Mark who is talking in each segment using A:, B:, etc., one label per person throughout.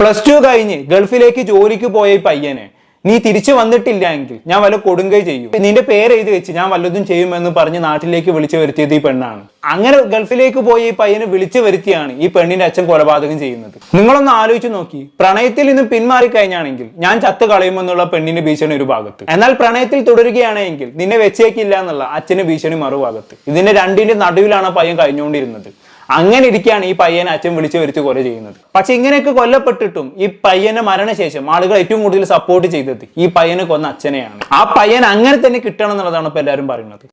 A: Plus two കഴിഞ്ഞ് ഗൾഫിലേക്ക് ജോലിക്ക് പോയ ഈ പയ്യനെ നീ തിരിച്ചു വന്നിട്ടില്ല എങ്കിൽ ഞാൻ വല്ല കൊടുങ്കൈ ചെയ്യും. നിന്റെ പേര് എഴുതി വെച്ച് ഞാൻ വല്ലതും ചെയ്യുമെന്ന് പറഞ്ഞ് നാട്ടിലേക്ക് വിളിച്ചു വരുത്തിയത് ഈ പെണ്ണാണ്. അങ്ങനെ ഗൾഫിലേക്ക് പോയി ഈ പയ്യനെ വിളിച്ചു വരുത്തിയാണ് ഈ പെണ്ണിന്റെ അച്ഛൻ കൊലപാതകം ചെയ്യുന്നത്. നിങ്ങളൊന്ന് ആലോചിച്ച് നോക്കി. പ്രണയത്തിൽ നിന്നും പിന്മാറി കഴിഞ്ഞാണെങ്കിൽ ഞാൻ ചത്ത് കളയുമെന്നുള്ള പെണ്ണിന്റെ ഭീഷണി ഒരു ഭാഗത്ത്. എന്നാൽ പ്രണയത്തിൽ തുടരുകയാണെങ്കിൽ നിന്നെ വെച്ചേക്കില്ല എന്നുള്ള അച്ഛന് ഭീഷണി മറുഭാഗത്ത്. ഇതിന്റെ രണ്ടിന്റെ നടുവിലാണ് പയ്യൻ കഴിഞ്ഞുകൊണ്ടിരുന്നത്. അങ്ങനെ ഇരിക്കുകയാണ് ഈ പയ്യനെ അച്ഛൻ വിളിച്ചു വരിച്ച് കൊല ചെയ്യുന്നത്. പക്ഷെ ഇങ്ങനെയൊക്കെ കൊല്ലപ്പെട്ടിട്ടും ഈ പയ്യന്റെ മരണശേഷം ആളുകൾ ഏറ്റവും കൂടുതൽ സപ്പോർട്ട് ചെയ്തത് ഈ പയ്യനെ കൊന്ന അച്ഛനെയാണ്. ആ പയ്യൻ അങ്ങനെ തന്നെ കിട്ടണം എന്നുള്ളതാണ് ഇപ്പൊ എല്ലാവരും പറയുന്നത്.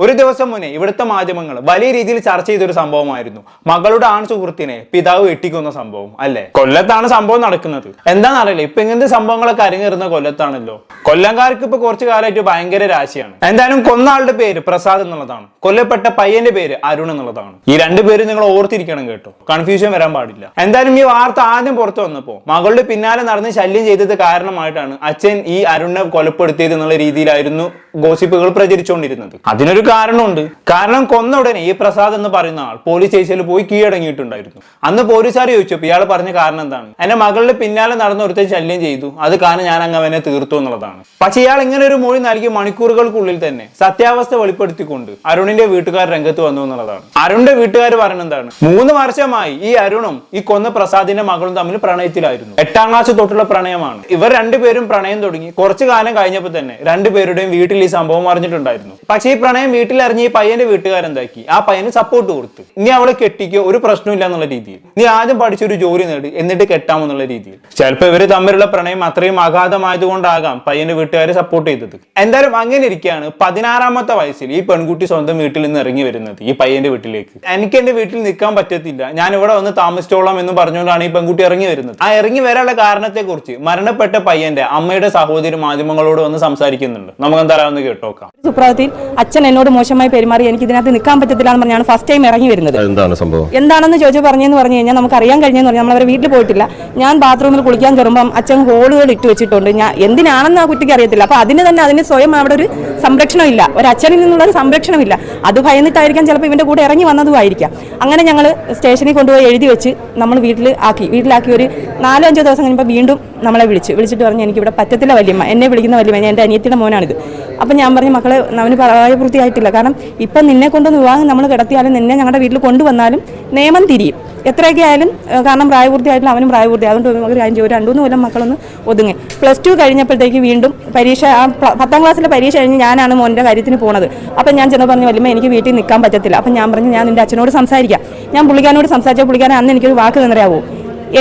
A: ഒരു ദിവസം മുന്നേ ഇവിടുത്തെ മാധ്യമങ്ങൾ വലിയ രീതിയിൽ ചർച്ച ചെയ്തൊരു സംഭവമായിരുന്നു. മകളുടെ ആൺ സുഹൃത്തിനെ പിതാവ് വെട്ടിക്കുന്ന സംഭവം അല്ലെ? കൊല്ലത്താണ് സംഭവം നടക്കുന്നത്. എന്താണെന്നറിയില്ല. ഇപ്പൊ ഇങ്ങനത്തെ സംഭവങ്ങളൊക്കെ അരങ്ങേറുന്ന കൊല്ലത്താണല്ലോ. കൊല്ലംകാർക്ക് ഇപ്പൊ കുറച്ചു കാലമായിട്ട് ഭയങ്കര രാശിയാണ്. എന്തായാലും കൊന്നാളുടെ പേര് പ്രസാദ് എന്നുള്ളതാണ്. കൊല്ലപ്പെട്ട പയ്യന്റെ പേര് അരുൺ എന്നുള്ളതാണ്. ഈ രണ്ടു പേര് നിങ്ങൾ ഓർത്തിരിക്കണം കേട്ടോ. കൺഫ്യൂഷൻ വരാൻ പാടില്ല. എന്തായാലും ഈ വാർത്ത ആദ്യം പുറത്തു വന്നപ്പോ മകളുടെ പിന്നാലെ നടന്ന് ശല്യം ചെയ്തത് കാരണമായിട്ടാണ് അച്ഛൻ ഈ അരുണിനെ കൊലപ്പെടുത്തിയത് എന്നുള്ള രീതിയിലായിരുന്നു ഗോസിപ്പുകൾ പ്രചരിച്ചുകൊണ്ടിരുന്നത്. അതിനൊരു കാരണമുണ്ട്. കാരണം കൊന്ന ഉടനെ ഈ പ്രസാദ് എന്ന് പറയുന്ന ആൾ പോലീസ് സ്റ്റേഷനിൽ പോയി കീഴടങ്ങിയിട്ടുണ്ടായിരുന്നു. അന്ന് പോലീസുകാർ ചോദിച്ചപ്പോൾ ഇയാൾ പറഞ്ഞ കാരണം എന്താണ്? എന്റെ മകളുടെ പിന്നാലെ നടന്ന ഒരുത്തൻ ശല്യം ചെയ്തു. അത് കാരണം ഞാൻ അങ്ങ് അവനെ തീർത്തു എന്നുള്ളതാണ്. പക്ഷെ ഇയാൾ ഇങ്ങനെ ഒരു മൊഴി നൽകിയ മണിക്കൂറുകൾക്കുള്ളിൽ തന്നെ സത്യാവസ്ഥ വെളിപ്പെടുത്തിക്കൊണ്ട് അരുണിന്റെ വീട്ടുകാർ രംഗത്ത് വന്നു എന്നുള്ളതാണ്. അരുണിന്റെ വീട്ടുകാർ എന്താണ്? മൂന്ന് വർഷമായി ഈ അരുണും ഈ കൊന്ന പ്രസാദിന്റെ മകളും തമ്മിൽ പ്രണയത്തിലായിരുന്നു. എട്ടാം ക്ലാസ് തൊട്ടുള്ള പ്രണയമാണ്. ഇവർ രണ്ടുപേരും പ്രണയം തുടങ്ങി കുറച്ചു കാലം കഴിഞ്ഞപ്പോൾ തന്നെ രണ്ടുപേരുടെയും വീട്ടിൽ ഈ സംഭവം അറിഞ്ഞിട്ടുണ്ടായിരുന്നു. പക്ഷേ ഈ പ്രണയം വീട്ടിൽ അറിഞ്ഞ് ഈ പയ്യന്റെ വീട്ടുകാരെന്താക്കി? ആ പയ്യന് സപ്പോർട്ട് കൊടുത്തു. ഇനി അവളെ കെട്ടിക്കോ? ഒരു പ്രശ്നമില്ല എന്നുള്ള രീതിയിൽ. നീ ആദ്യം പഠിച്ചൊരു ജോലി നേടി എന്നിട്ട് കെട്ടാമെന്നുള്ള രീതിയിൽ. ചിലപ്പോൾ ഇവർ തമ്മിലുള്ള പ്രണയം അത്രയും അഗാധമായതുകൊണ്ടാകാം പയ്യന്റെ വീട്ടുകാരെ സപ്പോർട്ട് ചെയ്തത്. എന്തായാലും അങ്ങനെ ഇരിക്കുകയാണ്. പതിനാറാമത്തെ വയസ്സിൽ ഈ പെൺകുട്ടി സ്വന്തം വീട്ടിൽ നിന്ന് ഇറങ്ങി വരുന്നത് ഈ പയ്യന്റെ വീട്ടിലേക്ക്. എനിക്ക് എന്റെ വീട്ടിൽ നിൽക്കാൻ പറ്റത്തില്ല. ഞാൻ ഇവിടെ വന്ന് താമസിച്ചോളാം എന്ന് പറഞ്ഞുകൊണ്ടാണ് ഈ പെൺകുട്ടി ഇറങ്ങി വരുന്നത്. ആ ഇറങ്ങി വരാനുള്ള കാരണത്തെ കുറിച്ച് മരണപ്പെട്ട പയ്യന്റെ അമ്മയുടെ സഹോദരി മാധ്യമങ്ങളോട് വന്ന് സംസാരിക്കുന്നുണ്ട്. നമുക്ക് എന്തായാലും കേട്ടോക്കാം.
B: സുപ്രഭാതത്തിൽ അച്ഛൻ എന്നോട് മോശമായി പെരുമാറി എനിക്ക് ഇതിനകത്ത് നിൽക്കാൻ പറ്റത്തില്ല എന്ന് പറഞ്ഞാണ് ഫസ്റ്റ് ടൈം ഇറങ്ങി വരുന്നത്.
C: എന്താണ് സംഭവം?
B: എന്താണെന്ന് ചോദിച്ചു പറഞ്ഞെന്ന് പറഞ്ഞു കഴിഞ്ഞാൽ നമുക്ക് അറിയാൻ കഴിഞ്ഞെന്ന് പറഞ്ഞാൽ നമ്മളവരെ വീട്ടിൽ പോയിട്ടില്ല. ഞാൻ ബാത്റൂമിൽ കുളിക്കാൻ കയറുമ്പം അച്ഛൻ ഹോളുകൾ ഇട്ട് വെച്ചിട്ടുണ്ട്. ഞാൻ എന്തിനാണെന്ന് ആ കുട്ടിക്ക് അറിയത്തില്ല. അപ്പൊ അതിന് തന്നെ അതിന് സ്വയം അവിടെ ഒരു സംരക്ഷണം ഇല്ല. ഒരു അച്ഛനിൽ നിന്നുള്ള ഒരു സംരക്ഷണമില്ല അത് ഭയന്നിട്ടായിരിക്കാം ചിലപ്പോൾ ഇവന്റെ കൂടെ ഇറങ്ങി വന്നതുമായിരിക്കാം അങ്ങനെ ഞങ്ങൾ സ്റ്റേഷനിൽ കൊണ്ടുപോയി എഴുതി വെച്ച് നമ്മൾ വീട്ടിൽ ആക്കി. വീട്ടിലാക്കി ഒരു നാലോ അഞ്ചോ ദിവസം കഴിഞ്ഞപ്പോൾ വീണ്ടും നമ്മളെ വിളിച്ചു. വിളിച്ചിട്ട് പറഞ്ഞു എനിക്ക് ഇവിടെ പറ്റത്തില്ല വലിയമ്മ. എന്നെ വിളിക്കുന്ന വലിയമ്മ. എന്റെ അനിയത്തിയുടെ മോനാണിത്. അപ്പം ഞാൻ പറഞ്ഞു മക്കളെ അവന് പ്രായപൂർത്തിയായിട്ടില്ല കാരണം ഇപ്പം നിന്നെ കൊണ്ടൊന്ന് വിവാഹം നമ്മൾ കിടത്തിയാലും നിന്നെ ഞങ്ങളുടെ വീട്ടിൽ കൊണ്ടുവന്നാലും നിയമം തിരിയും. എത്രയൊക്കെ ആയാലും കാരണം പ്രായപൂർത്തിയായിട്ടില്ല അവനും പ്രായപൂർത്തി. അതുകൊണ്ട് ഒരു കാര്യം ചെയ്യും. ഒരു രണ്ടു മൂന്ന് കൊല്ലം മക്കളൊന്ന് ഒതുങ്ങി. പ്ലസ് ടു കഴിഞ്ഞപ്പോഴത്തേക്ക് വീണ്ടും പരീക്ഷ ആ പത്താം ക്ലാസ്സിലെ പരീക്ഷ കഴിഞ്ഞ് ഞാനാണ് മോന്റെ കാര്യത്തിന് പോണത്. അപ്പം ഞാൻ ചെന്ന് പറഞ്ഞു വല്ലുമ്പോൾ എനിക്ക് വീട്ടിൽ നിൽക്കാൻ പറ്റത്തില്ല. അപ്പം ഞാൻ പറഞ്ഞു ഞാൻ നിന്റെ അച്ഛനോട് സംസാരിക്കാം. ഞാൻ പുള്ളിക്കാരനോട് സംസാരിച്ചാൽ പുള്ളിക്കാരൻ അന്ന് എനിക്കൊരു വാക്ക് തന്നറിയാവോ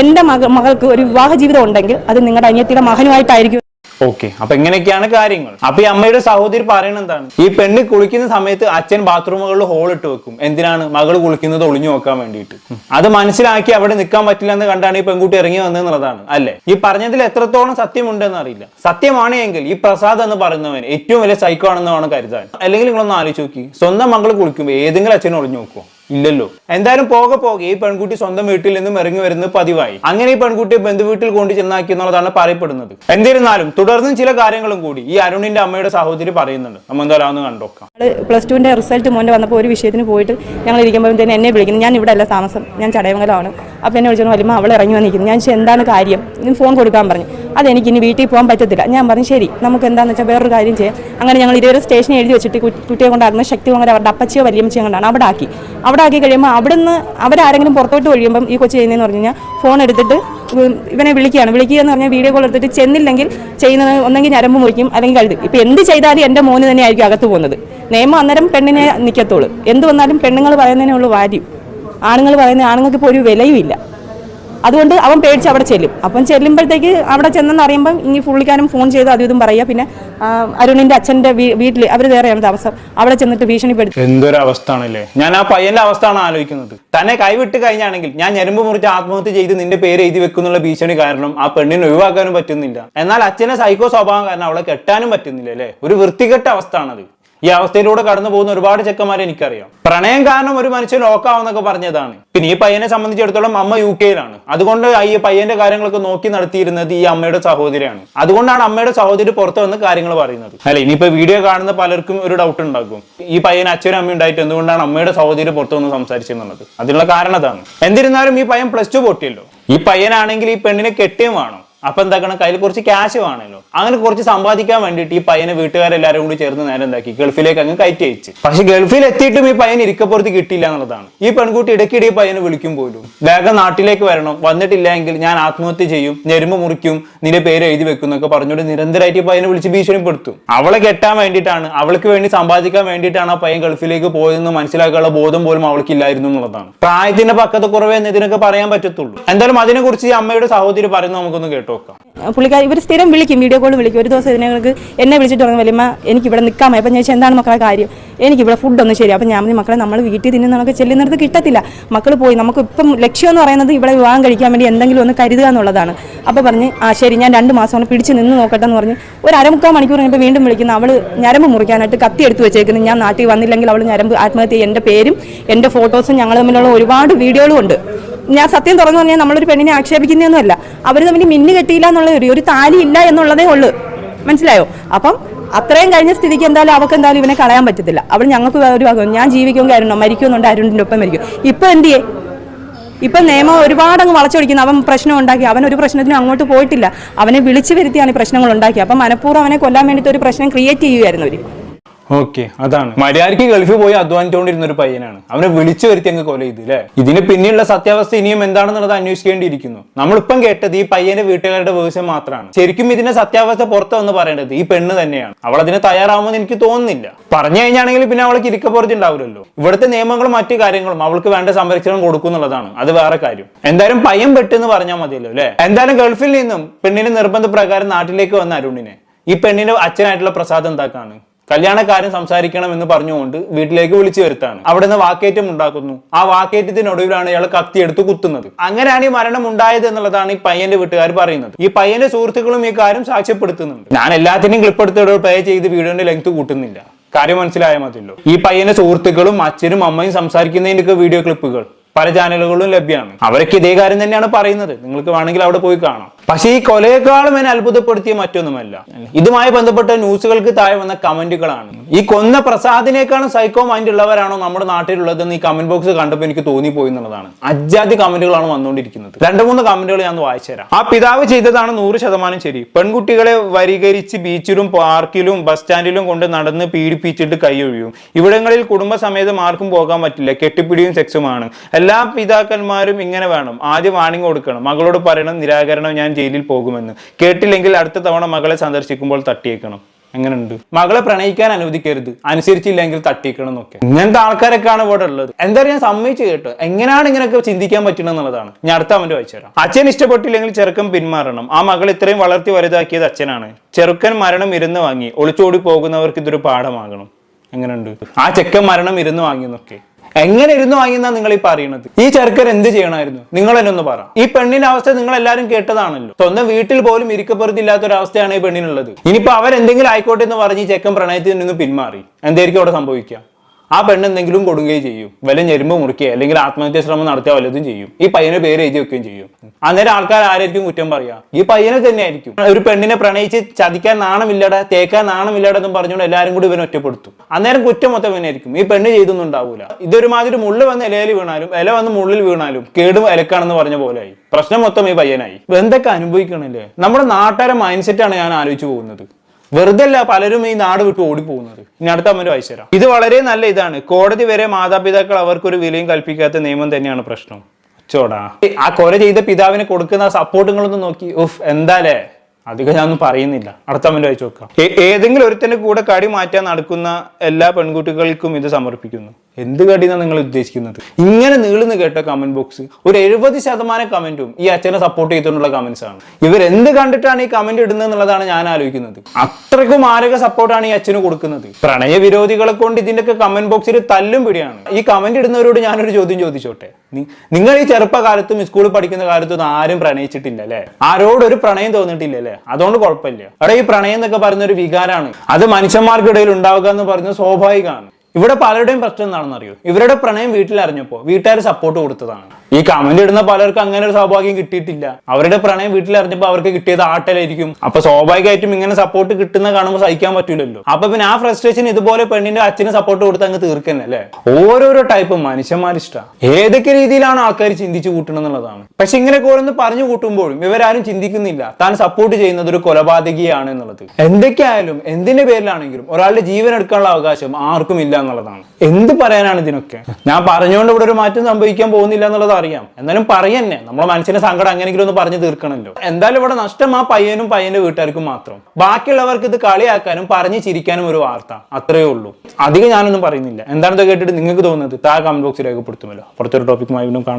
B: എന്റെ മക മകൾക്ക് ഒരു വിവാഹ ജീവിതം ഉണ്ടെങ്കിൽ അത് നിങ്ങളുടെ അനിയത്തിയുടെ മകനുമായിട്ടായിരിക്കും.
A: ഓക്കെ. അപ്പൊ ഇങ്ങനെയൊക്കെയാണ് കാര്യങ്ങൾ. അപ്പൊ ഈ അമ്മയുടെ സഹോദരി പറയുന്നത് എന്താണ്? ഈ പെണ്ണ് കുളിക്കുന്ന സമയത്ത് അച്ഛൻ ബാത്റൂമുകളിൽ ഹോൾ ഇട്ട് വെക്കും. എന്തിനാണ്? മകൾ കുളിക്കുന്നത് ഒളിഞ്ഞു നോക്കാൻ വേണ്ടിയിട്ട്. അത് മനസ്സിലാക്കി അവിടെ നിൽക്കാൻ പറ്റില്ല എന്ന് കണ്ടാണ് ഈ പെൺകുട്ടി ഇറങ്ങി വന്നതെന്നുള്ളതാണ് അല്ലെ? ഈ പറഞ്ഞതിൽ എത്രത്തോളം സത്യമുണ്ടെന്ന് അറിയില്ല. സത്യമാണ് എങ്കിൽ ഈ പ്രസാദ് എന്ന് പറയുന്നവൻ ഏറ്റവും വലിയ സൈക്കോ ആണെന്ന് വേണം കരുതാൻ. അല്ലെങ്കിൽ നിങ്ങളൊന്ന് ആലോചിച്ച് നോക്കി. സ്വന്തം മകൾ കുളിക്കുമ്പോൾ ഏതെങ്കിലും അച്ഛനെ ഒളിഞ്ഞു നോക്കുമോ ഇല്ലല്ലോ. എന്തായാലും പോകെ പോകെ ഈ പെൺകുട്ടി സ്വന്തം വീട്ടിൽ നിന്നും ഇറങ്ങി വരുന്നത് പതിവായി. അങ്ങനെ ഈ പെൺകുട്ടിയെ ബന്ധുവീട്ടിൽ കൊണ്ട് ചെന്നാക്കി എന്നുള്ളതാണ് പറയപ്പെടുന്നത്. എന്നിരുന്നാലും തുടർന്നും ചില കാര്യങ്ങളും കൂടി ഈ അരുണിന്റെ അമ്മയുടെ സഹോദരി പറയുന്നുണ്ട്. നമ്മൾ എന്തായാലും കണ്ടോക്കാം.
B: പ്ലസ് ടുവിന്റെ റിസൾട്ട് മോന്റെ വന്നപ്പോൾ ഒരു വിഷയത്തിന് പോയിട്ട് ഞങ്ങൾ ഇരിക്കുമ്പോൾ തന്നെ എന്നെ വിളിക്കുന്നു. ഞാൻ ഇവിടെ അല്ല താമസം. ഞാൻ ചടയമംഗലമാണ്. അപ്പോൾ എന്നെ വിളിച്ചു വലിയ അവൾ ഇറങ്ങി വന്നിരിക്കുന്നു. ഞാൻ എന്താണ് കാര്യം? ഇനി ഫോൺ കൊടുക്കാൻ പറഞ്ഞു. അതെനിക്ക് ഇനി വീട്ടിൽ പോകാൻ പറ്റത്തില്ല. ഞാൻ പറഞ്ഞു ശരി നമുക്ക് എന്താണെന്ന് വെച്ചാൽ വേറൊരു കാര്യം ചെയ്യാം. അങ്ങനെ ഞങ്ങൾ ഇരുവരും സ്റ്റേഷനിൽ എഴുതി വെച്ചിട്ട് കുട്ടിയെ കൊണ്ടായിരുന്നു. ശക്തി അങ്ങനെ അവരുടെ അപ്പച്ചിയോ വല്യമ്മച്ചിയോ കൊണ്ടാണ് അവിടെ ആക്കി. അവിടെ ആക്കി കഴിയുമ്പോൾ അവിടെ നിന്ന് അവരാരെങ്കിലും പുറത്തോട്ട് കഴിയുമ്പം ഈ കൊച്ചു ചെയ്യുന്നതെന്ന് പറഞ്ഞു കഴിഞ്ഞാൽ ഫോൺ എടുത്തിട്ട് ഇവനെ വിളിക്കുകയാണ്. വിളിക്കുക എന്ന് പറഞ്ഞാൽ വീഡിയോ കോൾ എടുത്തിട്ട് ചെന്നില്ലെങ്കിൽ ചെയ്യുന്നത് ഒന്നെങ്കിൽ ഞരമ്പ് മുറിക്കും അല്ലെങ്കിൽ കഴുതും ഇപ്പം എന്ത് ചെയ്താലും എന്റെ മോന് തന്നെ ആയിരിക്കും അകത്ത് പോകുന്നത്. നിയമം അന്നേരം പെണ്ണിനെ നിൽക്കത്തുള്ളൂ എന്ത് വന്നാലും പെണ്ണുങ്ങൾ പറയുന്നതിനുള്ള വാല്യൂ. ആണുങ്ങൾ പറയുന്ന ആണുങ്ങൾക്ക് ഇപ്പോൾ ഒരു വിലയും ഇല്ല അതുകൊണ്ട് അവൻ പേടിച്ച് അവിടെ ചെല്ലും. അപ്പം ചെല്ലുമ്പോഴത്തേക്ക് അവിടെ ചെന്നെന്ന് അറിയുമ്പം ഇനി പുള്ളിക്കാനും ഫോൺ ചെയ്ത് അതും ഇതും പറയുക. പിന്നെ അരുണിന്റെ അച്ഛന്റെ വീട്ടിൽ അവർ വേറെയാണ് താമസം. അവിടെ ചെന്നിട്ട് ഭീഷണിപ്പെടുത്തി.
A: എന്തൊരു അവസ്ഥ ആണല്ലേ ഞാൻ ആ പയ്യന്റെ അവസ്ഥയാണ് ആലോചിക്കുന്നത്. തന്നെ കൈവിട്ട് കഴിഞ്ഞാണെങ്കിൽ ഞാൻ ഞെരുമ്പ് മുറിച്ച് ആത്മഹത്യ ചെയ്ത് നിന്റെ പേര് എഴുതി വെക്കുന്നുള്ള ഭീഷണി കാരണം ആ പെണ്ണിനെ ഒഴിവാക്കാനും പറ്റുന്നില്ല. എന്നാൽ അച്ഛനെ സൈക്കോ സ്വഭാവം കാരണം അവളെ കെട്ടാനും പറ്റുന്നില്ല അല്ലേ? ഒരു വൃത്തികെട്ട അവസ്ഥ ആണത് ഈ അവസ്ഥയിലൂടെ കടന്നു പോകുന്ന ഒരുപാട് ചെക്കന്മാരെ എനിക്കറിയാം. പ്രണയം കാരണം ഒരു മനുഷ്യൻ ലോക്കാവെന്നൊക്കെ പറഞ്ഞതാണ്. പിന്നെ ഈ പയ്യനെ സംബന്ധിച്ചിടത്തോളം അമ്മ യു കെയിലാണ്. അതുകൊണ്ട് ഈ പയ്യന്റെ കാര്യങ്ങളൊക്കെ നോക്കി നടത്തിയിരുന്നത് ഈ അമ്മയുടെ സഹോദരിയാണ്. അതുകൊണ്ടാണ് അമ്മയുടെ സഹോദരി പുറത്തു വന്ന് കാര്യങ്ങൾ പറയുന്നത്. അല്ല ഇനിയിപ്പോ വീഡിയോ കാണുന്ന പലർക്കും ഒരു ഡൗട്ട് ഉണ്ടാക്കും ഈ പയ്യൻ അച്ഛനും അമ്മയും ഉണ്ടായിട്ട് എന്തുകൊണ്ടാണ് അമ്മയുടെ സഹോദരി പുറത്തു വന്ന് സംസാരിച്ചെന്നുള്ളത്? അതിനുള്ള കാരണം അതാണ്. എന്നിരുന്നാലും ഈ പയ്യൻ പ്ലസ് ടു പൊട്ടിയല്ലോ. ഈ പയ്യനാണെങ്കിൽ ഈ പെണ്ണിനെ കെട്ടിയും വേണം. അപ്പൊ എന്താക്കണം? കയ്യിൽ കുറച്ച് ക്യാഷ് വേണമല്ലോ അങ്ങനെ കുറച്ച് സമ്പാദിക്കാൻ വേണ്ടിയിട്ട് ഈ പയ്യനെ വീട്ടുകാരെല്ലാരും കൂടി ചേർന്ന് നേരം എന്താക്കി? ഗൾഫിലേക്ക് അങ്ങ് കയറ്റി അയച്ചു. പക്ഷെ ഗൾഫിൽ എത്തിയിട്ടും ഈ പയ്യൻ ഇരിക്കപ്പുറത്ത് കിട്ടിയില്ല എന്നുള്ളതാണ്. ഈ പെൺകുട്ടി ഇടയ്ക്കിടെ ഈ പയ്യനെ വിളിക്കും പോലും. വേഗം നാട്ടിലേക്ക് വരണം. വന്നിട്ടില്ല എങ്കിൽ ഞാൻ ആത്മഹത്യ ചെയ്യും. ഞെരുമ്പ് മുറിക്കും. നിന്റെ പേര് എഴുതി വെക്കും എന്നൊക്കെ പറഞ്ഞുകൊണ്ട് നിരന്തരമായിട്ട് ഈ പയ്യനെ വിളിച്ച് ഭീഷണിപ്പെടുത്തും. അവളെ കെട്ടാൻ വേണ്ടിയിട്ടാണ് അവൾക്ക് വേണ്ടി സമ്പാദിക്കാൻ വേണ്ടിയിട്ടാണ് ആ പയ്യൻ ഗൾഫിലേക്ക് പോയതെന്ന് മനസ്സിലാക്കാനുള്ള ബോധം പോലും അവൾക്ക് ഇല്ലായിരുന്നു എന്നുള്ളതാണ്. പ്രായത്തിന്റെ പക്കത്ത് കുറവേ എന്നതിനൊക്കെ പറയാൻ പറ്റത്തുള്ളൂ. എന്തായാലും അതിനെക്കുറിച്ച് ഈ അമ്മയുടെ സഹോദരി പറയുന്നത് നമുക്കൊന്ന് കേട്ടു. നോക്കാം
B: പുള്ളിക്കാരി ഇവർ സ്ഥിരം വിളിക്കും വീഡിയോ കോൾ വിളിക്കും. ഒരു ദിവസം ഇതിനകത്ത് എന്നെ വിളിച്ചിട്ട് പറഞ്ഞു വലിയമ്മ എനിക്ക് ഇവിടെ നിൽക്കാൻ അപ്പം ഞാൻ എന്താണ് മക്കളെ കാര്യം? എനിക്ക് ഇവിടെ ഫുഡ് ഒന്നും ശരി അപ്പം ഞാൻ മക്കളെ നമ്മൾ വീട്ടിൽ തിന്നുന്ന നമുക്ക് ചെല്ലുന്നിടത്ത് കിട്ടത്തില്ല. മക്കൾ പോയി നമുക്ക് ഇപ്പം ലക്ഷ്യം എന്ന് പറയുന്നത് ഇവിടെ വിവാഹം കഴിക്കാൻ വേണ്ടി എന്തെങ്കിലും ഒന്ന് കരുതുക എന്നുള്ളതാണ്. അപ്പോൾ പറഞ്ഞ് ആ ശരി ഞാൻ രണ്ട് മാസം കൊണ്ട് പിടിച്ച് നിന്ന് നോക്കട്ടെ എന്ന് പറഞ്ഞ് ഒരു അരമുക്കാൽ മണിക്കൂർ കഴിഞ്ഞപ്പോൾ വീണ്ടും വിളിക്കുന്നു. അവൾ ഞരമ്പ് മുറിക്കാനായിട്ട് കത്തി എടുത്ത് വെച്ചേക്കുന്നു. ഞാൻ നാട്ടിൽ വന്നില്ലെങ്കിൽ അവൾ ഞരമ്പ് ആത്മഹത്യ എന്റെ പേരും എന്റെ ഫോട്ടോസും ഞങ്ങൾ തമ്മിലുള്ള ഒരുപാട് വീഡിയോകളും ഉണ്ട്. ഞാൻ സത്യം തുറന്നു പറഞ്ഞാൽ നമ്മളൊരു പെണ്ണിനെ ആക്ഷേപിക്കുന്നതൊന്നുമല്ല. അവർ തമ്മിൽ മിന്നു കെട്ടിയില്ല എന്നുള്ള ഒരു ഒരു താലി ഇല്ല എന്നുള്ളതേ ഉള്ളൂ. മനസ്സിലായോ? അപ്പം അത്രയും കഴിഞ്ഞ സ്ഥിതിക്ക് എന്തായാലും അവൾക്ക് എന്തായാലും ഇവനെ കളയാൻ പറ്റത്തില്ല. അവൾ ഞങ്ങൾക്ക് ഒരു ഭാഗം ഞാൻ ജീവിക്കുമെങ്കിൽ അരുണോ മരിക്കുമെന്നുണ്ട് അരുണിന്റെ ഒപ്പം മരിക്കും. ഇപ്പം എന്ത് ചെയ്യേ ഇപ്പം നിയമം ഒരുപാട് അങ്ങ് വളച്ചൊടിക്കുന്നു. അവൻ പ്രശ്നം ഉണ്ടാക്കി. അവൻ ഒരു പ്രശ്നത്തിനും അങ്ങോട്ട് പോയിട്ടില്ല. അവനെ വിളിച്ചു വരുത്തിയാണ് ഈ പ്രശ്നങ്ങൾ ഉണ്ടാക്കി അപ്പം മനഃപൂർവം അവനെ കൊല്ലാൻ വേണ്ടിയിട്ട് ഒരു പ്രശ്നം ക്രിയേറ്റ് ചെയ്യുമായിരുന്നു അവർ.
A: ഓക്കെ അതാണ്. മര്യാദയ്ക്ക് ഗൾഫിൽ പോയി അധ്വാനിച്ചുകൊണ്ടിരുന്ന ഒരു പയ്യനാണ്. അവനെ വിളിച്ചു വരുത്തി അങ്ങ് കൊല ചെയ്തു അല്ലേ ഇതിന് പിന്നെയുള്ള സത്യാവസ്ഥ ഇനിയും എന്താണെന്നുള്ളത് അന്വേഷിക്കേണ്ടിയിരിക്കുന്നു. നമ്മളിപ്പം കേട്ടത് ഈ പയ്യന്റെ വീട്ടുകാരുടെ വേഴ്സ്യം മാത്രമാണ് ശരിക്കും ഇതിന്റെ സത്യാവസ്ഥ പുറത്ത് വന്ന് പറയേണ്ടത് ഈ പെണ്ണ് തന്നെയാണ്. അവൾ അതിന് തയ്യാറാവുമെന്ന് എനിക്ക് തോന്നുന്നില്ല. പറഞ്ഞു കഴിഞ്ഞാണെങ്കിൽ പിന്നെ അവൾക്ക് ഇരിക്കപ്പുറത്ത് ഉണ്ടാവില്ലല്ലോ ഇവിടുത്തെ നിയമങ്ങളും മറ്റു കാര്യങ്ങളും അവൾക്ക് വേണ്ട സംരക്ഷണം കൊടുക്കുന്നുള്ളതാണ് അത് വേറെ കാര്യം. എന്തായാലും പയ്യൻ പെട്ടെന്ന് പറഞ്ഞാൽ മതിയല്ലോ അല്ലെ എന്തായാലും ഗൾഫിൽ നിന്നും പെണ്ണിന്റെ നിർബന്ധ പ്രകാരം നാട്ടിലേക്ക് വന്ന അരുണിനെ. ഈ പെണ്ണിന്റെ അച്ഛനായിട്ടുള്ള പ്രസാദം എന്താക്കാണ്? കല്യാണക്കാരൻ സംസാരിക്കണം എന്ന് പറഞ്ഞുകൊണ്ട് വീട്ടിലേക്ക് വിളിച്ചു വരുത്താണ്. അവിടെ നിന്ന് വാക്കേറ്റം ഉണ്ടാക്കുന്നു. ആ വാക്കേറ്റത്തിനൊടുവിലാണ് ഇയാൾ കത്തിയെടുത്ത് കുത്തുന്നത്. അങ്ങനെയാണ് ഈ മരണം ഉണ്ടായത് എന്നുള്ളതാണ് ഈ പയ്യന്റെ വീട്ടുകാർ പറയുന്നത്. ഈ പയ്യന്റെ സുഹൃത്തുക്കളും ഈ കാര്യം സാക്ഷ്യപ്പെടുത്തുന്നുണ്ട്. ഞാൻ എല്ലാത്തിനും ക്ലിപ്പ് പേ ചെയ്ത് വീഡിയോന്റെ ലെങ്ത് കൂട്ടുന്നില്ല. കാര്യം മനസ്സിലായ മതിയല്ലോ. ഈ പയ്യന്റെ സുഹൃത്തുക്കളും അച്ഛനും അമ്മയും സംസാരിക്കുന്നതിന്റെ വീഡിയോ ക്ലിപ്പുകൾ പല ചാനലുകളിലും ലഭ്യമാണ്. അവരൊക്കെ ഇതേ കാര്യം തന്നെയാണ് പറയുന്നത്. നിങ്ങൾക്ക് വേണമെങ്കിൽ അവിടെ പോയി കാണാം. പക്ഷേ ഈ കൊലയേക്കാളും എന്നെ അത്ഭുതപ്പെടുത്തിയ മറ്റൊന്നുമല്ല. ഇതുമായി ബന്ധപ്പെട്ട ന്യൂസുകൾക്ക് താഴെ വന്ന കമന്റുകളാണ്. ഈ കൊന്ന പ്രസാദിനേക്കാളും സൈക്കോ മൈൻഡ് ഉള്ളവരാണോ നമ്മുടെ നാട്ടിലുള്ളതെന്ന് ഈ കമന്റ് ബോക്സ് കണ്ടപ്പോൾ എനിക്ക് തോന്നിപ്പോയി എന്നുള്ളതാണ്. അജാതി കമന്റുകളാണ് വന്നുകൊണ്ടിരിക്കുന്നത്. രണ്ട് മൂന്ന് കമന്റുകൾ ഞാൻ വായിച്ചു തരാം. ആ പിതാവ് ചെയ്തതാണ് നൂറ് ശതമാനം ശരി. പെൺകുട്ടികളെ വരികരിച്ച് ബീച്ചിലും പാർക്കിലും ബസ് സ്റ്റാൻഡിലും കൊണ്ട് നടന്ന് പീഡിപ്പിച്ചിട്ട് കൈയൊഴിയും ഇവിടങ്ങളിൽ കുടുംബസമേതം ആർക്കും പോകാൻ പറ്റില്ല. കെട്ടിപ്പിടിയും സെക്സുമാണ് എല്ലാ പിതാക്കന്മാരും ഇങ്ങനെ വേണം. ആദ്യം വാണിംഗ് കൊടുക്കണം. മകളോട് പറയണം നിരാകരണം ഞാൻ ജയിലിൽ പോകുമെന്ന്. കേട്ടില്ലെങ്കിൽ അടുത്ത തവണ മകളെ സന്ദർശിക്കുമ്പോൾ തട്ടിയേക്കണം. എങ്ങനെയുണ്ട്? മകളെ പ്രണയിക്കാൻ അനുവദിക്കരുത്. അനുസരിച്ചില്ലെങ്കിൽ തട്ടിക്കണം എന്നൊക്കെ. ഇങ്ങനത്തെ ആൾക്കാരൊക്കെയാണ് ഇവിടെ ഉള്ളത്. എന്തായാലും ഞാൻ സമ്മതിച്ചു കേട്ടോ. എങ്ങനെയാണ് ഇങ്ങനെയൊക്കെ ചിന്തിക്കാൻ പറ്റുന്നത് എന്നുള്ളതാണ്. ഞാൻ അടുത്ത അവന്റെ വായിച്ചുതരാം അച്ഛൻ ഇഷ്ടപ്പെട്ടില്ലെങ്കിൽ ചെറുക്കൻ പിന്മാറണം. ആ മകൾ ഇത്രയും വളർത്തി വലുതാക്കിയത് അച്ഛനാണ്. ചെറുക്കൻ മരണം ഇരുന്ന് വാങ്ങി. ഒളിച്ചോടി പോകുന്നവർക്ക് ഇതൊരു പാഠമാകണം. എങ്ങനെയുണ്ട്? ആ ചെക്കൻ മരണം ഇരുന്ന് വാങ്ങിയെന്നൊക്കെ എങ്ങനെ ഇരുന്നു വാങ്ങിയെന്നാ നിങ്ങൾ ഈ പറയുന്നത് ഈ ചെറുക്കൻ എന്ത് ചെയ്യണമായിരുന്നു? നിങ്ങൾ തന്നെ ഒന്ന് പറ. ഈ പെണ്ണിന്റെ അവസ്ഥ നിങ്ങൾ എല്ലാവരും കേട്ടതാണല്ലോ. സ്വന്തം വീട്ടിൽ പോലും ഇരിക്കപ്പുറത്തില്ലാത്ത ഒരു അവസ്ഥയാണ് ഈ പെണ്ണിനുള്ളത്. ഇനിയിപ്പോ അവരെന്തെങ്കിലും ആയിക്കോട്ടെ എന്ന് പറഞ്ഞ് ചെക്കൻ പ്രണയത്തിൽ നിന്ന് പിന്മാറി. എന്തായിരിക്കും അവിടെ സംഭവിക്കുക? ആ പെണ്ണ് എന്തെങ്കിലും കൊടുക്കുകയും ചെയ്യും. വല്ല ഞെരുമ്പ് മുറിക്കുക അല്ലെങ്കിൽ ആത്മഹത്യാ ശ്രമം നടത്തുക വല്ലതും ചെയ്യും. ഈ പയ്യനെ പേര് എഴുതി വെക്കുകയും ചെയ്യും. അന്നേരം ആൾക്കാർ ആരായിരിക്കും കുറ്റം പറയാ? ഈ പയ്യനെ തന്നെ ആയിരിക്കും ഒരു പെണ്ണിനെ പ്രണയിച്ച് ചതിക്കാൻ നാണമില്ലട തേക്കാൻ നാണമില്ലട എന്ന് പറഞ്ഞുകൊണ്ട് എല്ലാവരും കൂടി ഇവനെ ഒറ്റപ്പെടുത്തും. അന്നേരം കുറ്റം മൊത്തം ഇവനായിരിക്കും. ഈ പെണ്ണ് ചെയ്തൊന്നും ഉണ്ടാവൂല ഇതൊരുമാതിരി മുള്ള് വന്ന് ഇലയിൽ വീണാലും ഇല വന്ന് മുള്ളിൽ വീണാലും കേടും ഇലക്കാണെന്ന് പറഞ്ഞ പോലെയായി പ്രശ്നം മൊത്തം ഈ പയ്യനായി. എന്തൊക്കെ അനുഭവിക്കണല്ലേ? നമ്മുടെ നാട്ടുകാരെ മൈൻഡ് സെറ്റാണ് ഞാൻ ആലോചിച്ചു പോകുന്നത്. വെറുതെ അല്ല പലരും ഈ നാട് വിട്ട് ഓടിപ്പോകുന്നത്. ഇനി അടുത്ത അമ്മ വായിച്ചു തരാം. ഇത് വളരെ നല്ല ഇതാണ്. കോടതി വരെ മാതാപിതാക്കൾ അവർക്കൊരു വിലയും കൽപ്പിക്കാത്ത നിയമം തന്നെയാണ് പ്രശ്നം. ചോടാ ആ കൊല ചെയ്ത പിതാവിന് കൊടുക്കുന്ന സപ്പോർട്ടുകളൊന്നും നോക്കി. ഉഫ് എന്താലേ? അധികം ഞാനൊന്നും പറയുന്നില്ല. അടുത്ത അമ്മ വായിച്ചു നോക്കാം. ഏതെങ്കിലും ഒരുത്തന്റെ കൂടെ കടി മാറ്റാൻ നടക്കുന്ന എല്ലാ പെൺകുട്ടികൾക്കും ഇത് സമർപ്പിക്കുന്നു. എന്ത് കടിയെന്നാണ് നിങ്ങൾ ഉദ്ദേശിക്കുന്നത്? ഇങ്ങനെ നീളുന്ന കേട്ട കമന്റ് ബോക്സ് ഒരു എഴുപത് ശതമാനം കമന്റും ഈ അച്ഛനെ സപ്പോർട്ട് ചെയ്തുകൊണ്ടുള്ള കമന്റ്സ് ആണ്. ഇവർ എന്ത് കണ്ടിട്ടാണ് ഈ കമന്റ് ഇടുന്നത് എന്നുള്ളതാണ് ഞാൻ ആലോചിക്കുന്നത്. അത്രയ്ക്കും മാരക സപ്പോർട്ടാണ് ഈ അച്ഛന് കൊടുക്കുന്നത്? പ്രണയ വിരോധികളെ കൊണ്ട് ഇതിന്റെയൊക്കെ കമന്റ് ബോക്സിൽ തല്ലും പിടിയാണ്. ഈ കമന്റ് ഇടുന്നവരോട് ഞാനൊരു ചോദ്യം ചോദിച്ചോട്ടെ? നിങ്ങൾ ഈ ചെറുപ്പകാലത്തും സ്കൂളിൽ പഠിക്കുന്ന കാലത്തും ആരും പ്രണയിച്ചിട്ടില്ല അല്ലെ? ആരോടും ഒരു പ്രണയം തോന്നിയിട്ടില്ല അല്ലെ? അതുകൊണ്ട് കുഴപ്പമില്ല. അവിടെ ഈ പ്രണയം എന്നൊക്കെ പറയുന്ന ഒരു വികാരമാണ്. അത് മനുഷ്യന്മാർക്കിടയിൽ ഉണ്ടാവുക എന്ന് പറയുന്നത് സ്വാഭാവികമാണ്. ഇവിടെ പലരുടെയും പ്രശ്നം എന്താണെന്ന് അറിയോ ഇവരുടെ പ്രണയം വീട്ടിൽ അറിഞ്ഞപ്പോൾ വീട്ടുകാർ സപ്പോർട്ട് കൊടുത്തതാണ്. ഈ കമന്റ് ഇടുന്ന പലർക്കും അങ്ങനെ ഒരു സൗഭാഗ്യം കിട്ടിയിട്ടില്ല. അവരുടെ പ്രണയം വീട്ടിൽ അറിഞ്ഞപ്പോൾ അവർക്ക് കിട്ടിയത് ആട്ടലായിരിക്കും. അപ്പൊ സ്വാഭാവികമായിട്ടും ഇങ്ങനെ സപ്പോർട്ട് കിട്ടുന്ന കാണുമ്പോൾ സഹിക്കാൻ പറ്റൂലല്ലോ. അപ്പൊ പിന്നെ ആ ഫ്രസ്ട്രേഷൻ ഇതുപോലെ പെണ്ണിന്റെ അച്ഛന് സപ്പോർട്ട് കൊടുത്ത് അങ്ങ് തീർക്കുന്നേ അല്ലേ? ഓരോരോ ടൈപ്പ് മനുഷ്യന്മാർ ഇഷ്ടം. ഏതൊക്കെ രീതിയിലാണ് ആൾക്കാർ ചിന്തിച്ചു കൂട്ടണം എന്നുള്ളതാണ്. പക്ഷെ ഇങ്ങനെ ഓരോന്ന് പറഞ്ഞു കൂട്ടുമ്പോഴും ഇവരാരും ചിന്തിക്കുന്നില്ല. താൻ സപ്പോർട്ട് ചെയ്യുന്നത് ഒരു കൊലപാതകിയാണ് എന്നുള്ളത്. എന്തൊക്കെയായാലും എന്തിന്റെ പേരിലാണെങ്കിലും ഒരാളുടെ ജീവൻ എടുക്കാനുള്ള അവകാശം ആർക്കും ഇല്ല എന്നുള്ളതാണ്. എന്ത് പറയാനാണ് ഇതിനൊക്കെ? ഞാൻ പറഞ്ഞുകൊണ്ട് ഇവിടെ ഒരു മാറ്റം സംഭവിക്കാൻ പോകുന്നില്ല എന്നുള്ളത്. അറിയാം. എന്നാലും പറയന്നെ. നമ്മുടെ മനസ്സിന്റെ സങ്കടം അങ്ങനെങ്കിലും ഒന്ന് പറഞ്ഞു തീർക്കണല്ലോ. എന്തായാലും ഇവിടെ നഷ്ടം ആ പയ്യനും പയ്യന്റെ വീട്ടുകാർക്കും മാത്രം. ബാക്കിയുള്ളവർക്ക് ഇത് കളിയാക്കാനും പറഞ്ഞു ചിരിക്കാനും ഒരു വാർത്ത. അത്രയേ ഉള്ളൂ. അധികം ഞാനൊന്നും പറയുന്നില്ല. എന്താണെന്ന് കേട്ടിട്ട് നിങ്ങൾക്ക് തോന്നുന്നത് താ കമന്റ് ബോക്സിൽ രേഖപ്പെടുത്തുമല്ലോ. പുറത്തൊരു ടോപ്പിക്കുമായി വീണ്ടും കാണാം.